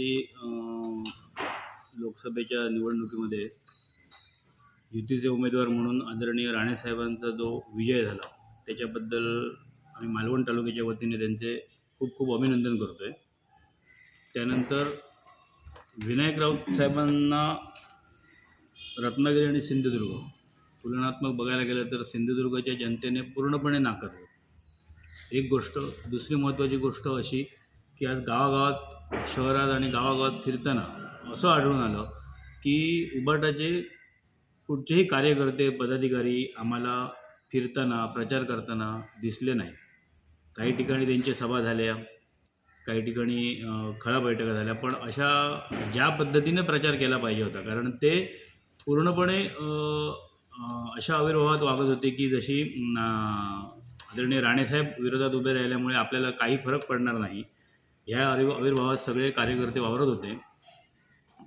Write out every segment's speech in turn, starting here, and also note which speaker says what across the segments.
Speaker 1: ती लोकसभेच्या निवडणुकीमध्ये युतीचे उमेदवार म्हणून आदरणीय राणेसाहेबांचा जो विजय झाला त्याच्याबद्दल आम्ही मालवण तालुक्याच्या वतीने त्यांचे खूप खूप अभिनंदन करतो आहे त्यानंतर विनायक राऊत साहेबांना रत्नागिरी आणि सिंधुदुर्ग तुलनात्मक बघायला गेलं तर सिंधुदुर्गच्या जनतेने पूर्णपणे नाकारलं. एक गोष्ट दुसरी महत्त्वाची गोष्ट अशी की आज गावागावात शहरात आणि गावागावात फिरताना असं आढळून आलं की उबाटाचे कुठचेही कार्यकर्ते पदाधिकारी आम्हाला फिरताना प्रचार करताना दिसले नाही. काही ठिकाणी त्यांच्या सभा झाल्या काही ठिकाणी खळा बैठका झाल्या पण अशा ज्या पद्धतीने प्रचार केला पाहिजे होता कारण ते पूर्णपणे अशा आविर्भावात वागत होते की जशी आदरणीय राणेसाहेब विरोधात उभे राहिल्यामुळे आपल्याला काही फरक पडणार नाही. ह्या आविर् आविर्भावात सगळे कार्यकर्ते वावरत होते.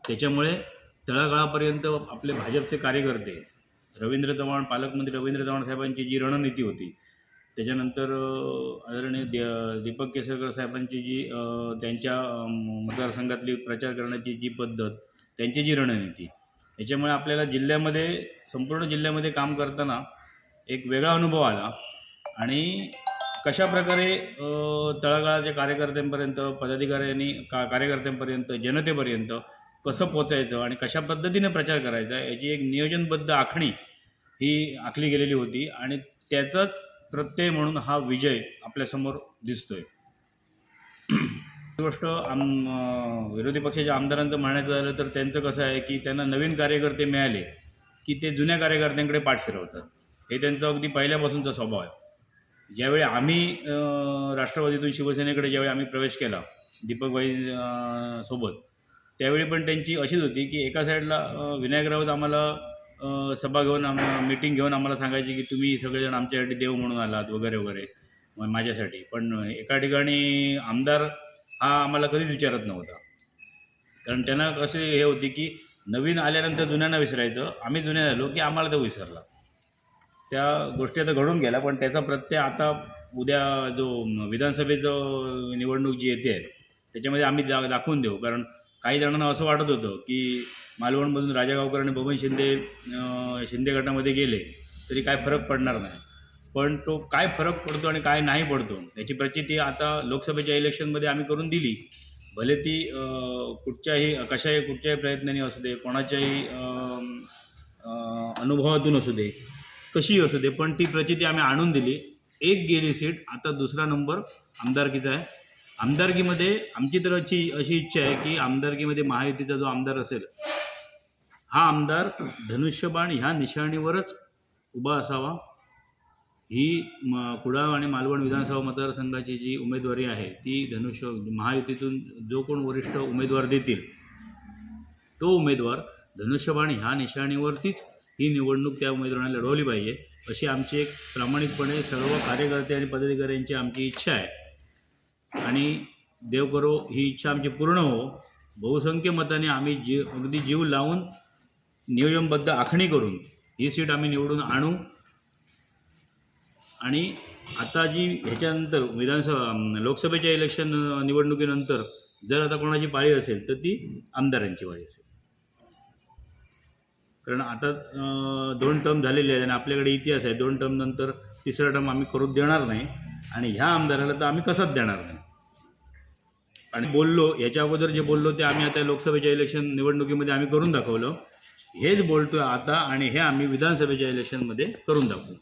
Speaker 1: त्याच्यामुळे तळागाळापर्यंत आपले भाजपचे कार्यकर्ते रवींद्र चव्हाण पालकमंत्री रवींद्र चव्हाण साहेबांची जी रणनीती होती त्याच्यानंतर आदरणीय दे दीपक केसरकर साहेबांची जी त्यांच्या मतदारसंघातली प्रचार करण्याची जी पद्धत त्यांची जी रणनीती याच्यामुळे आपल्याला जिल्ह्यामध्ये संपूर्ण जिल्ह्यामध्ये काम करताना एक वेगळा अनुभव आला आणि कशा प्रकारे तळागाळाच्या कार्यकर्त्यांपर्यंत पदाधिकाऱ्यांनी का कार्यकर्त्यांपर्यंत जनतेपर्यंत कसं पोचायचं आणि कशा पद्धतीने प्रचार करायचा याची एक नियोजनबद्ध आखणी ही आखली गेलेली होती आणि त्याचाच प्रत्यय म्हणून हा विजय आपल्यासमोर दिसतोय. गोष्ट आम विरोधी पक्षाच्या आमदारांचं म्हणायचं झालं तर त्यांचं कसं आहे की त्यांना नवीन कार्यकर्ते मिळाले की ते जुन्या कार्यकर्त्यांकडे पाठ फिरवतात हे त्यांचं अगदी पहिल्यापासूनचा स्वभाव आहे. ज्यावेळी आम्ही राष्ट्रवादीतून शिवसेनेकडे ज्यावेळी आम्ही प्रवेश केला दीपकबाई सोबत त्यावेळी पण त्यांची अशीच होती की एका साईडला विनायक राऊत आम्हाला सभा घेऊन आम मीटिंग घेऊन आम्हाला सांगायची की तुम्ही सगळेजण आमच्यासाठी देव म्हणून आलात वगैरे वगैरे माझ्यासाठी. पण एका ठिकाणी आमदार हा आम्हाला कधीच विचारत नव्हता. कारण त्यांना कसे हे होती की नवीन आल्यानंतर जुन्यांना विसरायचं. आम्ही जुन्या झालो की आम्हाला तो विसरला. त्या गोष्टी आता घडून गेल्या पण त्याचा प्रत्यय आता उद्या जो विधानसभेचं निवडणूक जी येते त्याच्यामध्ये आम्ही दा दाखवून देऊ. कारण काही जणांना असं वाटत होतं की मालवणमधून राजागावकर आणि बबन शिंदे शिंदे गटामध्ये गेले तरी काय फरक पडणार नाही. पण तो काय फरक पडतो आणि काय नाही पडतो याची प्रचिती आता लोकसभेच्या इलेक्शनमध्ये आम्ही करून दिली. भले ती कुठच्याही कशाही कुठच्याही प्रयत्नाने असू दे कोणाच्याही अनुभवातून असू दे कशी असू दे पण ती प्रचिती आम्ही आणून दिली. एक गेली सीट आता दुसरा नंबर आमदारकीचा आहे. आमदारकीमध्ये आमची तर अशी अशी इच्छा आहे की आमदारकीमध्ये महायुतीचा जो आमदार असेल हा आमदार धनुष्यबाण ह्या निशाणीवरच उभा असावा. ही म कुडाळ आणि मालवण विधानसभा मतदारसंघाची जी उमेदवारी आहे ती धनुष्य महायुतीतून जो कोण वरिष्ठ उमेदवार देतील तो उमेदवार धनुष्यबाण ह्या निशाणीवरतीच ही निवडणूक त्या उमेदवाराने लढवली पाहिजे अशी आमची एक प्रामाणिकपणे सर्व कार्यकर्ते आणि पदाधिकाऱ्यांची आमची इच्छा आहे. आणि देव करो ही इच्छा आमची पूर्ण हो. बहुसंख्य मताने आम्ही जीव अगदी जीव लावून नियोजनबद्ध आखणी करून ही सीट आम्ही निवडून आणू. आणि आता जी ह्याच्यानंतर विधानसभा लोकसभेच्या इलेक्शन निवडणुकीनंतर जर आता कोणाची पाळी असेल तर ती आमदारांची पाळी असेल. कारण आता दोन टर्म झालेले आहेत आणि आपल्याकडे इतिहास आहे. दोन टर्म नंतर तिसरा टर्म आम्ही करू देणार नाही. आणि ह्या आमदाराला तर आम्ही कसंच देणार नाही. आणि बोललो याच्या अगोदर जे बोललो ते आम्ही आता लोकसभेच्या इलेक्शन निवडणुकीमध्ये आम्ही करून दाखवलं. हेच बोलतो आता आणि हे आम्ही विधानसभेच्या इलेक्शनमध्ये करून दाखवू.